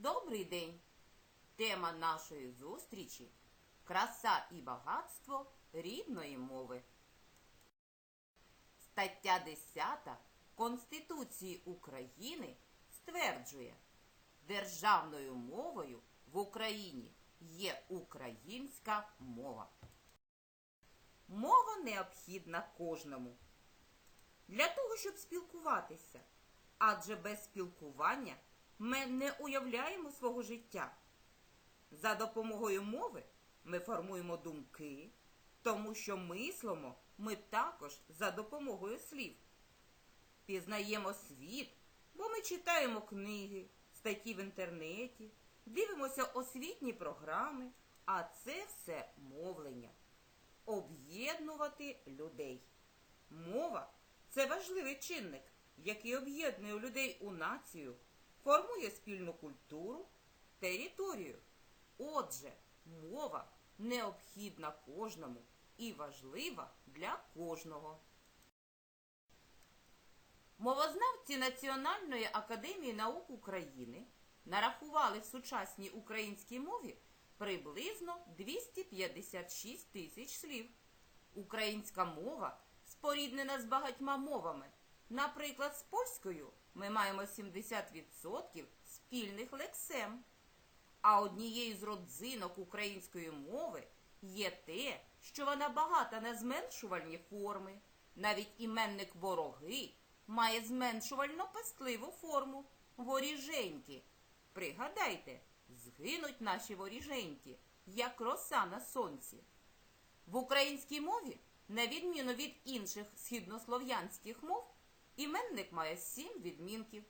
Добрий день! Тема нашої зустрічі краса і багатство рідної мови. Стаття 10 Конституції України стверджує, державною мовою в Україні є українська мова. Мова необхідна кожному для того, щоб спілкуватися. Адже без спілкування ми не уявляємо свого життя. За допомогою мови ми формуємо думки, тому що мислимо ми також за допомогою слів. Пізнаємо світ, бо ми читаємо книги, статті в інтернеті, дивимося освітні програми, а це все мовлення. Об'єднувати людей. Мова це важливий чинник, який об'єднує людей у націю, формує спільну культуру, територію. Отже, мова необхідна кожному і важлива для кожного. Мовознавці Національної академії наук України нарахували в сучасній українській мові приблизно 256 тисяч слів. Українська мова споріднена з багатьма мовами. Наприклад, з польською ми маємо 70% спільних лексем. А однією з родзинок української мови є те, що вона багата на зменшувальні форми. Навіть іменник вороги має зменшувально пестливу форму воріженьки. Пригадайте, згинуть наші воріженьки, як роса на сонці. В українській мові, на відміну від інших східнослов'янських мов, іменник має сім відмінків,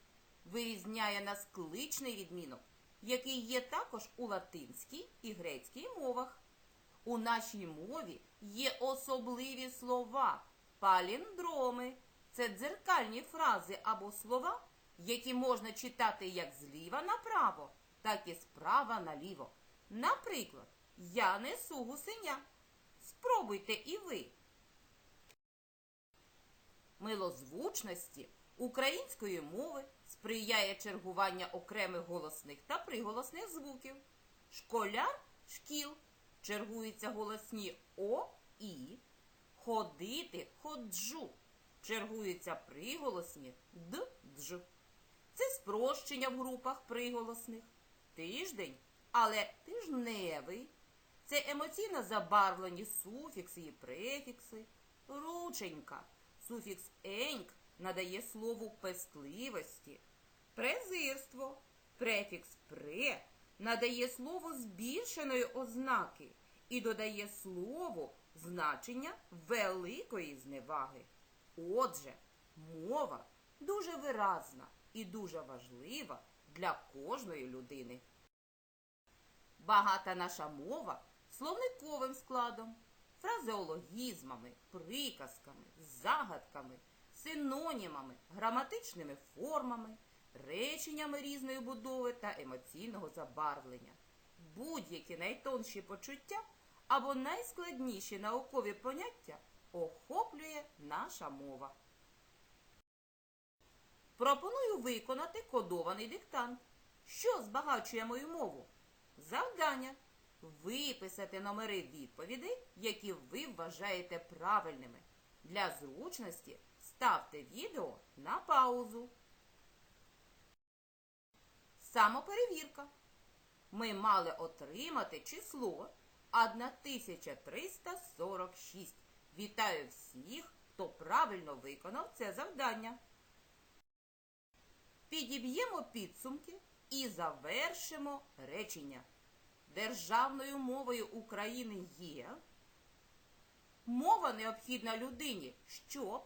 вирізняє нас кличний відмінок, який є також у латинській і грецькій мовах. У нашій мові є особливі слова, паліндроми. Це дзеркальні фрази або слова, які можна читати як зліва направо, так і справа наліво. Наприклад, я несу гусеня. Спробуйте і ви. Милозвучності української мови сприяє чергування окремих голосних та приголосних звуків. Школяр шкіл чергуються голосні О, І. Ходити ходжу. Чергуються приголосні Д, Дж. Це спрощення в групах приголосних. Тиждень, але тижневий. Це емоційно забарвлені суфікси і префікси. Рученька. Суфікс еньк надає слову пестливості. Презирство. Префікс пре надає слово збільшеної ознаки і додає слово значення великої зневаги. Отже, мова дуже виразна і дуже важлива для кожної людини. Багата наша мова словниковим складом, фразеологізмами, приказками, загадками, синонімами, граматичними формами, реченнями різної будови та емоційного забарвлення. Будь-які найтонші почуття або найскладніші наукові поняття охоплює наша мова. Пропоную виконати кодований диктант. Що збагачує мою мову? Завдання виписати номери відповідей, які ви вважаєте правильними. Для зручності ставте відео на паузу. Самоперевірка. Ми мали отримати число 1346. Вітаю всіх, хто правильно виконав це завдання. Підіб'ємо підсумки і завершимо речення. Державною мовою України є. Мова необхідна людині, щоб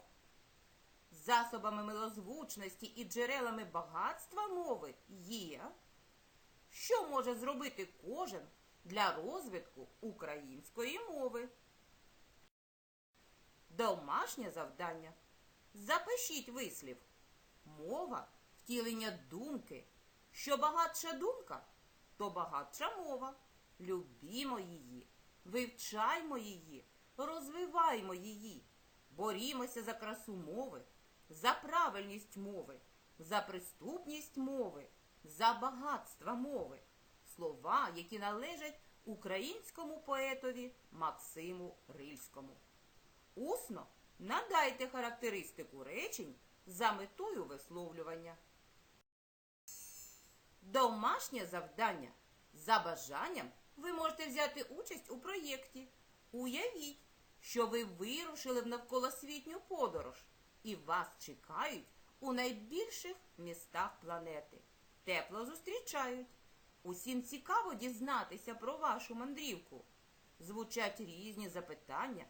засобами милозвучності і джерелами багатства мови є. Що може зробити кожен для розвитку української мови? Домашнє завдання. Запишіть вислів. Мова втілення думки. Що багатша думка, то багатша мова. Любімо її, вивчаймо її, розвиваймо її, борімося за красу мови, за правильність мови, за приступність мови, за багатства мови, слова, які належать українському поетові Максиму Рильському. Усно надайте характеристику речень за метою висловлювання. Домашнє завдання. За бажанням ви можете взяти участь у проєкті. Уявіть, що ви вирушили в навколосвітню подорож і вас чекають у найбільших містах планети. Тепло зустрічають. Усім цікаво дізнатися про вашу мандрівку. Звучать різні запитання,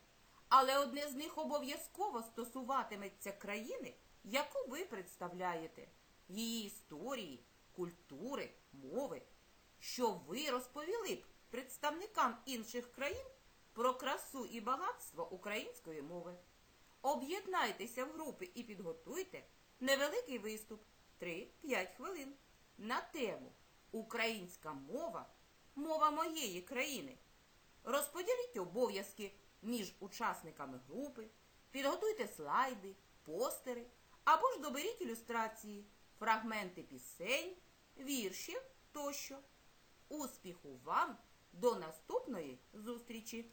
але одне з них обов'язково стосуватиметься країни, яку ви представляєте, її історії, культури, мови. Що ви розповіли б представникам інших країн про красу і багатство української мови? Об'єднайтеся в групи і підготуйте невеликий виступ 3-5 хвилин на тему Українська мова мова моєї країни. Розподіліть обов'язки між учасниками групи, підготуйте слайди, постери або ж доберіть ілюстрації, фрагменти пісень, віршів тощо. Успіху вам! До наступної зустрічі!